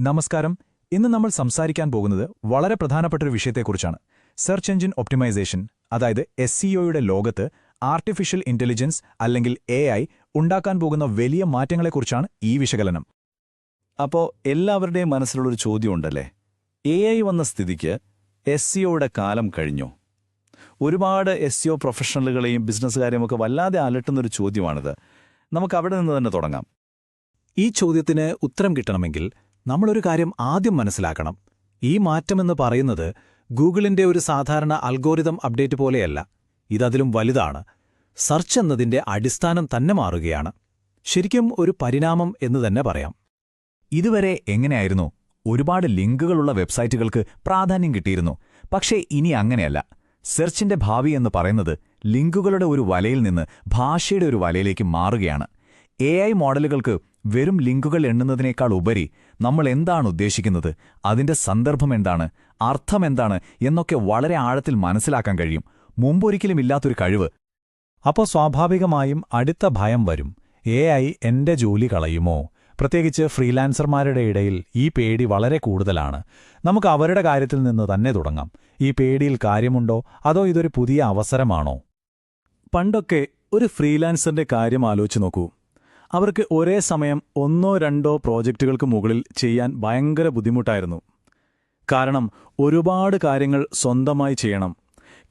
നമസ്കാരം. ഇന്ന് നമ്മൾ സംസാരിക്കാൻ പോകുന്നത് വളരെ പ്രധാനപ്പെട്ട ഒരു വിഷയത്തെക്കുറിച്ചാണ്. സെർച്ച് എഞ്ചിൻ ഒപ്റ്റിമൈസേഷൻ അതായത് എസ് സിഒയുടെ ലോകത്ത് ആർട്ടിഫിഷ്യൽ ഇന്റലിജൻസ് അല്ലെങ്കിൽ എ ഐ ഉണ്ടാക്കാൻ പോകുന്ന വലിയ മാറ്റങ്ങളെക്കുറിച്ചാണ് ഈ വിശകലനം. അപ്പോൾ എല്ലാവരുടെയും മനസ്സിലുള്ളൊരു ചോദ്യമുണ്ടല്ലേ? എ ഐ വന്ന സ്ഥിതിക്ക് എസ് സിഒയുടെ കാലം കഴിഞ്ഞു? ഒരുപാട് എസ് സിഒ പ്രൊഫഷണലുകളെയും ബിസിനസ്സുകാരെയും ഒക്കെ വല്ലാതെ അലട്ടുന്ന ഒരു ചോദ്യമാണിത്. നമുക്ക് അവിടെ നിന്ന് തന്നെ തുടങ്ങാം. ഈ ചോദ്യത്തിന് ഉത്തരം കിട്ടണമെങ്കിൽ നമ്മളൊരു കാര്യം ആദ്യം മനസ്സിലാക്കണം. ഈ മാറ്റമെന്ന് പറയുന്നത് ഗൂഗിളിന്റെ ഒരു സാധാരണ അൽഗോരിതം അപ്ഡേറ്റ് പോലെയല്ല. ഇതതിലും വലുതാണ്. സെർച്ച് എന്നതിന്റെ അടിസ്ഥാനം തന്നെ മാറുകയാണ്. ശരിക്കും ഒരു പരിണാമം എന്ന് തന്നെ പറയാം. ഇതുവരെ എങ്ങനെയായിരുന്നു? ഒരുപാട് ലിങ്കുകളുള്ള വെബ്സൈറ്റുകൾക്ക് പ്രാധാന്യം കിട്ടിയിരുന്നു. പക്ഷേ ഇനി അങ്ങനെയല്ല. സെർച്ചിന്റെ ഭാവി എന്ന് പറയുന്നത് ലിങ്കുകളുടെ ഒരു വലയിൽ നിന്ന് ഭാഷയുടെ ഒരു വലയിലേക്ക് മാറുകയാണ്. എ മോഡലുകൾക്ക് വെറും ലിങ്കുകൾ എണ്ണുന്നതിനേക്കാൾ ഉപരി നമ്മൾ എന്താണ് ഉദ്ദേശിക്കുന്നത്? അതിന്റെ സന്ദർഭം എന്താണ്? അർത്ഥം എന്താണ്? എന്നൊക്കെ വളരെ ആഴത്തിൽ മനസ്സിലാക്കാൻ കഴിയും. മുമ്പൊരിക്കലും ഇല്ലാത്തൊരു കഴിവ്. അപ്പോൾ സ്വാഭാവികമായും അടുത്ത ഭയം വരും. എ ഐ എന്റെ ജോലി കളയുമോ? പ്രത്യേകിച്ച് ഫ്രീലാൻസർമാരുടെ ഇടയിൽ ഈ പേടി വളരെ കൂടുതലാണ്. നമുക്ക് അവരുടെ കാര്യത്തിൽ നിന്ന് തന്നെ തുടങ്ങാം. ഈ പേടിയിൽ കാര്യമുണ്ടോ? അതോ ഇതൊരു പുതിയ അവസരമാണോ? പണ്ടൊക്കെ ഒരു ഫ്രീലാൻസറിന്റെ കാര്യം ആലോചിച്ച് നോക്കൂ. അവർക്ക് ഒരേ സമയം ഒന്നോ രണ്ടോ പ്രോജക്റ്റുകൾക്ക് മുകളിൽ ചെയ്യാൻ ഭയങ്കര ബുദ്ധിമുട്ടായിരുന്നു. കാരണം ഒരുപാട് കാര്യങ്ങൾ സ്വന്തമായി ചെയ്യണം.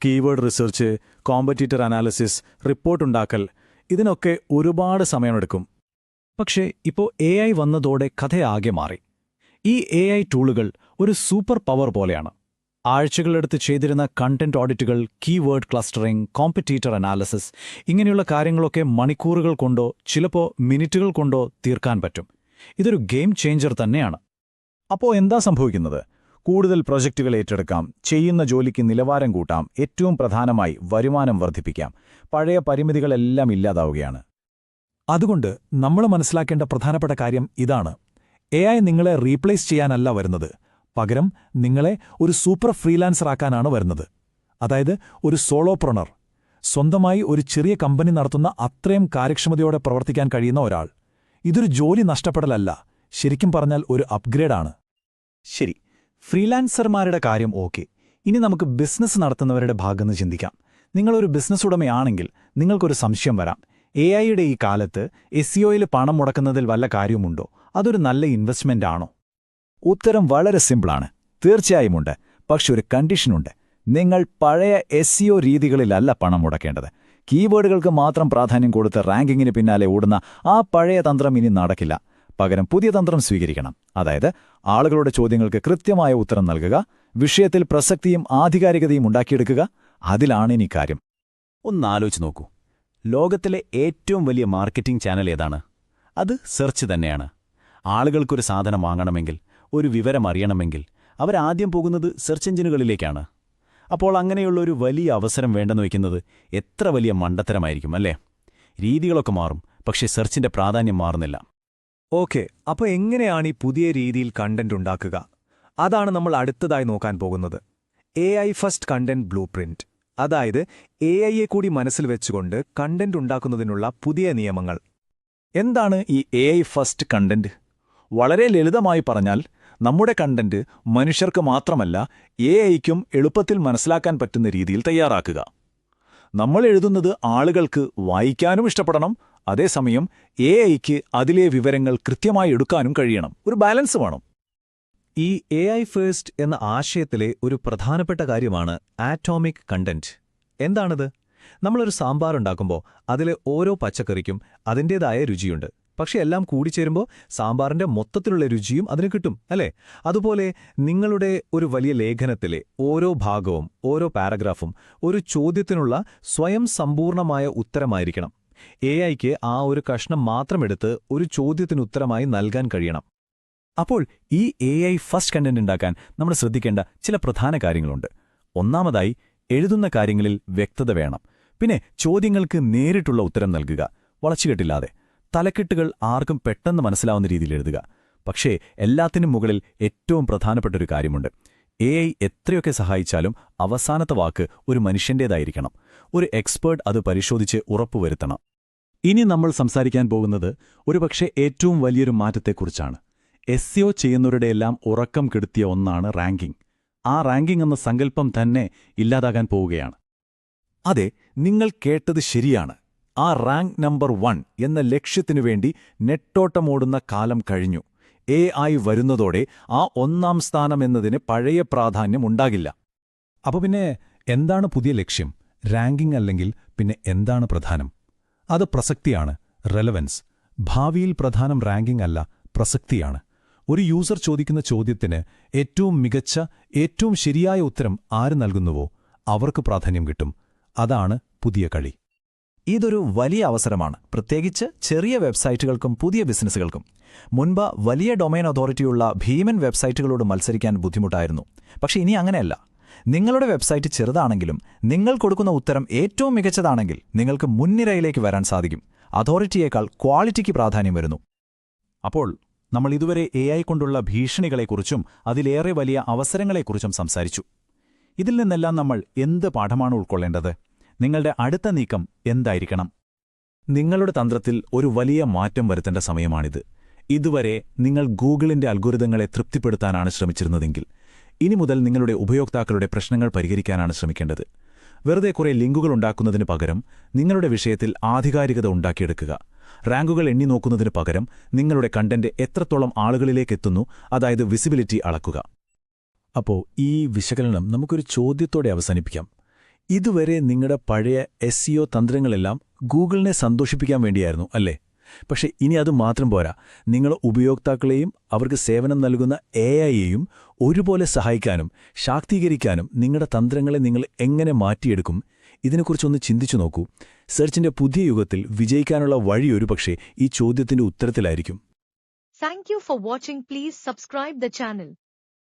Keyword research competitor analysis report റിപ്പോർട്ടുണ്ടാക്കൽ ഇതിനൊക്കെ ഒരുപാട് സമയമെടുക്കും. പക്ഷേ ഇപ്പോൾ എ ഐ വന്നതോടെ കഥയാകെ മാറി. ഈ എ ഐ ടൂളുകൾ ഒരു സൂപ്പർ പവർ പോലെയാണ്. ആഴ്ചകളെടുത്ത് ചെയ്തിരുന്ന കണ്ടന്റ് ഓഡിറ്റുകൾ കീവേഡ് ക്ലസ്റ്ററിംഗ് കോമ്പറ്റീറ്റർ അനാലിസിസ് ഇങ്ങനെയുള്ള കാര്യങ്ങളൊക്കെ മണിക്കൂറുകൾ കൊണ്ടോ ചിലപ്പോൾ മിനിറ്റുകൾ കൊണ്ടോ തീർക്കാൻ പറ്റും. ഇതൊരു ഗെയിം ചേഞ്ചർ തന്നെയാണ്. അപ്പോൾ എന്താ സംഭവിക്കുന്നത്? കൂടുതൽ പ്രൊജക്റ്റുകൾ ഏറ്റെടുക്കാം ചെയ്യുന്ന ജോലിക്ക് നിലവാരം കൂട്ടാം ഏറ്റവും പ്രധാനമായി വരുമാനം വർദ്ധിപ്പിക്കാം പഴയ പരിമിതികളെല്ലാം ഇല്ലാതാവുകയാണ്. അതുകൊണ്ട് നമ്മൾ മനസ്സിലാക്കേണ്ട പ്രധാനപ്പെട്ട കാര്യം ഇതാണ്. എ നിങ്ങളെ റീപ്ലേസ് ചെയ്യാനല്ല വരുന്നത്. പകരം നിങ്ങളെ ഒരു സൂപ്പർ ഫ്രീലാൻസറാക്കാനാണ് വരുന്നത്. അതായത് ഒരു സോളോപ്രണർ. സ്വന്തമായി ഒരു ചെറിയ കമ്പനി നടത്തുന്ന അത്രയും കാര്യക്ഷമതയോടെ പ്രവർത്തിക്കാൻ കഴിയുന്ന ഒരാൾ. ഇതൊരു ജോലി നഷ്ടപ്പെടലല്ല. ശരിക്കും പറഞ്ഞാൽ ഒരു അപ്ഗ്രേഡാണ്. ശരി. ഫ്രീലാൻസർമാരുടെ കാര്യം ഓക്കെ. ഇനി നമുക്ക് ബിസിനസ് നടത്തുന്നവരുടെ ഭാഗമെന്ന് ചിന്തിക്കാം. നിങ്ങളൊരു ബിസിനസ് ഉടമയാണെങ്കിൽ നിങ്ങൾക്കൊരു സംശയം വരാം. എ ഐയുടെ ഈ കാലത്ത് എസ് സിഒയിൽ പണം മുടക്കുന്നതിൽ വല്ല കാര്യമുണ്ടോ അതൊരു നല്ല ഇൻവെസ്റ്റ്മെന്റ് ആണോ? ഉത്തരം വളരെ സിമ്പിളാണ്. തീർച്ചയായുമുണ്ട്. പക്ഷെ ഒരു കണ്ടീഷനുണ്ട്. നിങ്ങൾ പഴയ എസ് സിഒ രീതികളിലല്ല പണം മുടക്കേണ്ടത്. കീവേഡുകൾക്ക് മാത്രം പ്രാധാന്യം കൊടുത്ത് റാങ്കിങ്ങിന് പിന്നാലെ ഓടുന്ന ആ പഴയ തന്ത്രം ഇനി നടക്കില്ല. പകരം പുതിയ തന്ത്രം സ്വീകരിക്കണം. അതായത് ആളുകളുടെ ചോദ്യങ്ങൾക്ക് കൃത്യമായ ഉത്തരം നൽകുക വിഷയത്തിൽ പ്രസക്തിയും ആധികാരികതയും ഉണ്ടാക്കിയെടുക്കുക. അതിലാണ് ഇനി കാര്യം. ഒന്നാലോചിച്ച് നോക്കൂ. ലോകത്തിലെ ഏറ്റവും വലിയ മാർക്കറ്റിംഗ് ചാനൽ ഏതാണ്? അത് സെർച്ച് തന്നെയാണ്. ആളുകൾക്കൊരു സാധനം വാങ്ങണമെങ്കിൽ ഒരു വിവരം അറിയണമെങ്കിൽ അവരാദ്യം പോകുന്നത് സെർച്ച് എഞ്ചിനുകളിലേക്കാണ്. അപ്പോൾ അങ്ങനെയുള്ള ഒരു വലിയ അവസരം വേണ്ടെന്ന് വയ്ക്കുന്നത് എത്ര വലിയ മണ്ടത്തരമായിരിക്കും അല്ലേ? രീതികളൊക്കെ മാറും പക്ഷേ സെർച്ചിന്റെ പ്രാധാന്യം മാറുന്നില്ല. ഓക്കെ അപ്പോൾ എങ്ങനെയാണ് ഈ പുതിയ രീതിയിൽ കണ്ടന്റ് ഉണ്ടാക്കുക? അതാണ് നമ്മൾ അടുത്തതായി നോക്കാൻ പോകുന്നത്. A I first content blue അതായത് എ ഐയെ കൂടി മനസ്സിൽ വെച്ചുകൊണ്ട് കണ്ടന്റ് ഉണ്ടാക്കുന്നതിനുള്ള പുതിയ നിയമങ്ങൾ. എന്താണ് ഈ എ ഐ ഫസ്റ്റ് കണ്ടന്റ്? വളരെ ലളിതമായി പറഞ്ഞാൽ നമ്മുടെ കണ്ടന്റ് മനുഷ്യർക്ക് മാത്രമല്ല എ ഐക്കും എളുപ്പത്തിൽ മനസ്സിലാക്കാൻ പറ്റുന്ന രീതിയിൽ തയ്യാറാക്കുക. നമ്മൾ എഴുതുന്നത് ആളുകൾക്ക് വായിക്കാനും ഇഷ്ടപ്പെടണം അതേസമയം എ ഐക്ക് അതിലെ വിവരങ്ങൾ കൃത്യമായി എടുക്കാനും കഴിയണം. ഒരു ബാലൻസ് വേണം. ഈ എ ഐ ഫേസ്റ്റ് എന്ന ആശയത്തിലെ ഒരു പ്രധാനപ്പെട്ട കാര്യമാണ് ആറ്റോമിക് കണ്ടന്റ് എന്താണത്? നമ്മളൊരു സാമ്പാർ ഉണ്ടാക്കുമ്പോൾ അതിലെ ഓരോ പച്ചക്കറിക്കും അതിന്റേതായ രുചിയുണ്ട്. പക്ഷെ എല്ലാം കൂടിച്ചേരുമ്പോൾ സാമ്പാറിന്റെ മൊത്തത്തിലുള്ള രുചിയും അതിന് കിട്ടും അല്ലേ? അതുപോലെ നിങ്ങളുടെ ഒരു വലിയ ലേഖനത്തിലെ ഓരോ ഭാഗവും ഓരോ പാരഗ്രാഫും ഒരു ചോദ്യത്തിനുള്ള സ്വയം സമ്പൂർണമായ ഉത്തരമായിരിക്കണം. എ ഐക്ക് ആ ഒരു കഷ്ണം മാത്രമെടുത്ത് ഒരു ചോദ്യത്തിന് ഉത്തരമായി നൽകാൻ കഴിയണം. അപ്പോൾ ഈ എ ഐ ഫസ്റ്റ് കണ്ടന്റ് ഉണ്ടാക്കാൻ നമ്മൾ ശ്രദ്ധിക്കേണ്ട ചില പ്രധാന കാര്യങ്ങളുണ്ട്. ഒന്നാമതായി എഴുതുന്ന കാര്യങ്ങളിൽ വ്യക്തത വേണം. പിന്നെ ചോദ്യങ്ങൾക്ക് നേരിട്ടുള്ള ഉത്തരം നൽകുക വളച്ചുകെട്ടില്ലാതെ. തലക്കെട്ടുകൾ ആർക്കും പെട്ടെന്ന് മനസ്സിലാവുന്ന രീതിയിൽ എഴുതുക. പക്ഷേ എല്ലാത്തിനും മുകളിൽ ഏറ്റവും പ്രധാനപ്പെട്ട ഒരു കാര്യമുണ്ട്. എ ഐ എത്രയൊക്കെ സഹായിച്ചാലും അവസാനത്തെ വാക്ക് ഒരു മനുഷ്യന്റേതായിരിക്കണം ഒരു എക്സ്പേർട്ട് അത് പരിശോധിച്ച് ഉറപ്പുവരുത്തണം. ഇനി നമ്മൾ സംസാരിക്കാൻ പോകുന്നത് ഒരുപക്ഷെ ഏറ്റവും വലിയൊരു മാറ്റത്തെക്കുറിച്ചാണ്. എസ് ചെയ്യുന്നവരുടെയെല്ലാം ഉറക്കം കെടുത്തിയ ഒന്നാണ് റാങ്കിംഗ്. ആ റാങ്കിംഗ് എന്ന സങ്കല്പം തന്നെ ഇല്ലാതാകാൻ പോവുകയാണ്. അതെ നിങ്ങൾ കേട്ടത് ശരിയാണ്. ആ റാങ്ക് നമ്പർ വൺ എന്ന ലക്ഷ്യത്തിനു വേണ്ടി നെട്ടോട്ടമോടുന്ന കാലം കഴിഞ്ഞു. എ ആയി വരുന്നതോടെ ആ ഒന്നാം സ്ഥാനം എന്നതിന് പഴയ പ്രാധാന്യം ഉണ്ടാകില്ല. അപ്പൊ പിന്നെ എന്താണ് പുതിയ ലക്ഷ്യം? റാങ്കിംഗ് അല്ലെങ്കിൽ പിന്നെ എന്താണ് പ്രധാനം? അത് പ്രസക്തിയാണ് റെലവൻസ്. ഭാവിയിൽ പ്രധാനം റാങ്കിംഗ് അല്ല പ്രസക്തിയാണ്. ഒരു യൂസർ ചോദിക്കുന്ന ചോദ്യത്തിന് ഏറ്റവും മികച്ച ഏറ്റവും ശരിയായ ഉത്തരം ആര് നൽകുന്നുവോ? അവർക്ക് പ്രാധാന്യം കിട്ടും. അതാണ് പുതിയ കളി. ഇതൊരു വലിയ അവസരമാണ്. പ്രത്യേകിച്ച് ചെറിയ വെബ്സൈറ്റുകൾക്കും പുതിയ ബിസിനസ്സുകൾക്കും. മുൻപ് വലിയ ഡൊമൈൻ അതോറിറ്റിയുള്ള ഭീമൻ വെബ്സൈറ്റുകളോട് മത്സരിക്കാൻ ബുദ്ധിമുട്ടായിരുന്നു. പക്ഷേ ഇനി അങ്ങനെയല്ല. നിങ്ങളുടെ വെബ്സൈറ്റ് ചെറുതാണെങ്കിലും നിങ്ങൾ കൊടുക്കുന്ന ഉത്തരം ഏറ്റവും മികച്ചതാണെങ്കിൽ നിങ്ങൾക്ക് മുൻനിരയിലേക്ക് വരാൻ സാധിക്കും. അതോറിറ്റിയേക്കാൾ ക്വാളിറ്റിക്ക് പ്രാധാന്യം വരുന്നു. അപ്പോൾ നമ്മൾ ഇതുവരെ എ ഐ കൊണ്ടുള്ള ഭീഷണികളെക്കുറിച്ചും അതിലേറെ വലിയ അവസരങ്ങളെക്കുറിച്ചും സംസാരിച്ചു. ഇതിൽ നിന്നെല്ലാം നമ്മൾ എന്ത് പാഠമാണ് ഉൾക്കൊള്ളേണ്ടത്? നിങ്ങളുടെ അടുത്ത നീക്കം എന്തായിരിക്കണം? നിങ്ങളുടെ തന്ത്രത്തിൽ ഒരു വലിയ മാറ്റം വരുത്തേണ്ട സമയമാണിത്. ഇതുവരെ നിങ്ങൾ ഗൂഗിളിന്റെ അൽഗോരിതങ്ങളെ തൃപ്തിപ്പെടുത്താനാണ് ശ്രമിച്ചിരുന്നതെങ്കിൽ ഇനി മുതൽ നിങ്ങളുടെ ഉപയോക്താക്കളുടെ പ്രശ്നങ്ങൾ പരിഹരിക്കാനാണ് ശ്രമിക്കേണ്ടത്. വെറുതെ കുറെ ലിങ്കുകൾ ഉണ്ടാക്കുന്നതിന് പകരം നിങ്ങളുടെ വിഷയത്തിൽ ആധികാരികത ഉണ്ടാക്കിയെടുക്കുക. റാങ്കുകൾ എണ്ണി നോക്കുന്നതിന് പകരം നിങ്ങളുടെ കണ്ടന്റ് എത്രത്തോളം ആളുകളിലേക്ക് എത്തുന്നു അതായത് വിസിബിലിറ്റി അളക്കുക. അപ്പോ ഈ വിശകലനം നമുക്കൊരു ചോദ്യത്തോടെ അവസാനിപ്പിക്കാം. ഇതുവരെ നിങ്ങളുടെ പഴയ എസ് തന്ത്രങ്ങളെല്ലാം ഗൂഗിളിനെ സന്തോഷിപ്പിക്കാൻ വേണ്ടിയായിരുന്നു അല്ലേ? പക്ഷേ ഇനി അത് മാത്രം പോരാ. നിങ്ങൾ ഉപയോക്താക്കളെയും അവർക്ക് സേവനം നൽകുന്ന എ ഐയെയും ഒരുപോലെ സഹായിക്കാനും ശാക്തീകരിക്കാനും നിങ്ങളുടെ തന്ത്രങ്ങളെ നിങ്ങൾ എങ്ങനെ മാറ്റിയെടുക്കും? ഇതിനെക്കുറിച്ചൊന്ന് ചിന്തിച്ചു നോക്കൂ. സെർച്ചിന്റെ പുതിയ യുഗത്തിൽ വിജയിക്കാനുള്ള വഴി ഒരുപക്ഷെ ഈ ചോദ്യത്തിന്റെ ഉത്തരത്തിലായിരിക്കും. Thank for watching please subscribe the channel.